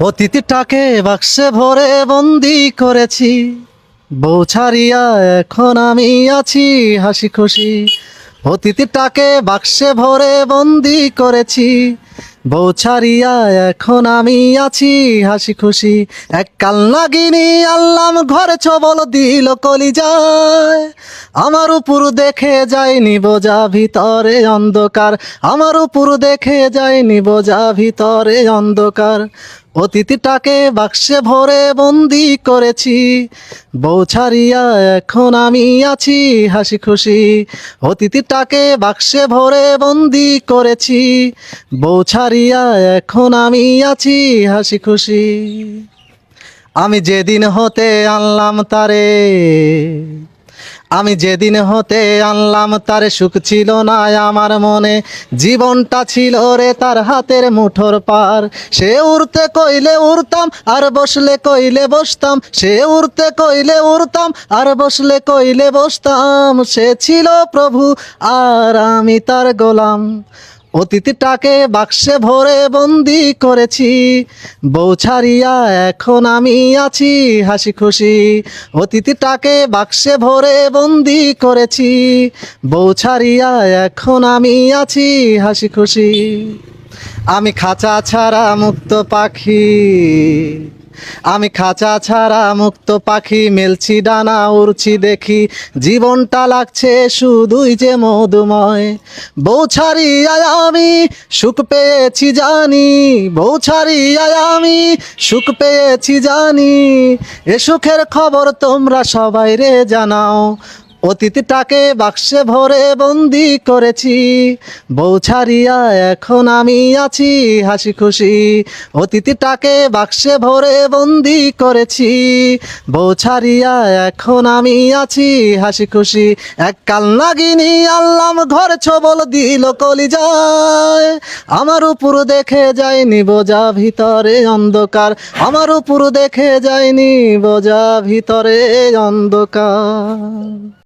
অতীতটাকে বাক্সে ভরে বন্দি করেছি। বউ ছাড়িয়া এখন আমি আছি হাসি খুশি অতীতটাকে বাক্সে ভরে বন্দি করেছি। বউ ছাড়িয়া এখন আমি আছি হাসি খুশি এক কাল নাগিনি আল্লাম ঘরে ছবল দিল কলি যায় আমার উপর দেখে যায়নি বোঝা ভিতরে অন্ধকার। আমার উপর দেখে যায়নি বোঝা ভিতরে অন্ধকার। অতীতটাকে বাক্সে ভরে বন্দি করেছি। বউ ছাড়িয়া এখন আমি আছি হাসি খুশি। অতিথিটাকে বাক্সে ভরে বন্দি করেছি। বউ ছাড়িয়া এখন আমি আছি হাসি খুশি। আমি যেদিন হতে আনলাম তারে আমি যেদিন হতে আনলাম, তার সুখ ছিল না আমার মনে। জীবনটা ছিল রে তার হাতের মুঠোর পার। সে উড়তে কইলে উড়তাম, আর বসলে কইলে বসতাম। সে উড়তে কইলে উড়তাম, আর বসলে কইলে বসতাম। সে ছিল প্রভু, আর আমি তার গোলাম। অতীতটাকে বাক্সে ভরে বন্দি করেছি। বউ ছাড়িয়া এখন আমি আছি হাসি খুশি অতীতটাকে বাক্সে ভরে বন্দি করেছি। বউ ছাড়িয়া এখন আমি আছি হাসি খুশি আমি খাঁচা ছাড়া মুক্ত পাখি। আমি খাঁচা ছাড়া মুক্ত পাখি, মেলছি ডানা, উড়ছি দেখি। জীবনটা লাগছে শুধুই যে মধুময়। ছাড়িয়ায় আমি সুখ পেয়েছি জানি। ছাড়িয়ায় আমি সুখ পেয়েছি জানি। এ সুখের খবর তোমরা সবাই রে জানাও। অতীতটাকে বাক্সে ভরে বন্দি করেছি। বউ ছাড়িয়া এখন আমি আছি হাসি খুশি অতীতটাকে বাক্সে ভরে বন্দি করেছি। বউ ছাড়িয়া এখন আমি আছি হাসি খুশি এক কাল নাগিনি আল্লাম ঘর ছবল দিল কলি যায় আমার উপর দেখে যায়নি বোঝা ভিতরে অন্ধকার। আমার উপর দেখে যায়নি বোঝা ভিতরে অন্ধকার।